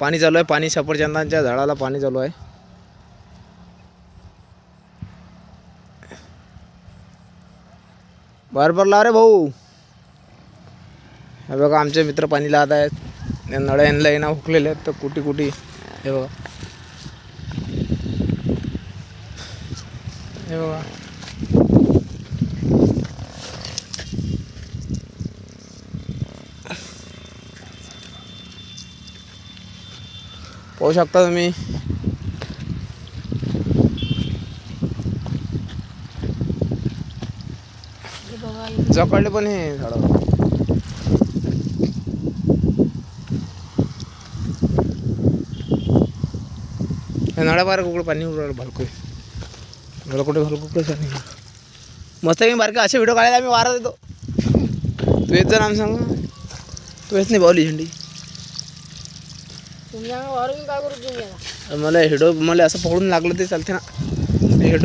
पाणी चालू आहे. पाणी सफरचंदांच्या झाडाला पाणी चालू आहे. बरोबर ला रे भाऊ. हे बघा आमचे मित्र पाणी लावत आहेत. नळ नळ्या यांना येणं हुकलेले आहेत तर कुठे कुठे हे बघा. हे बघा. पाहू शकता तुम्ही. जकडले पण हे झाड. नळा बाहेर कुकडं पाणी उडवलं भालकोय मला कुठे घालू कुठे पाणी? मस्त मी बारका असे व्हिडिओ काढायला आम्ही वारा देतो. तू येत जा नाम सांग. तू येत नाही बावली झेंडी. काय करू मला हिडो मला असं पकडून लागलं ते चालते ना. हिडो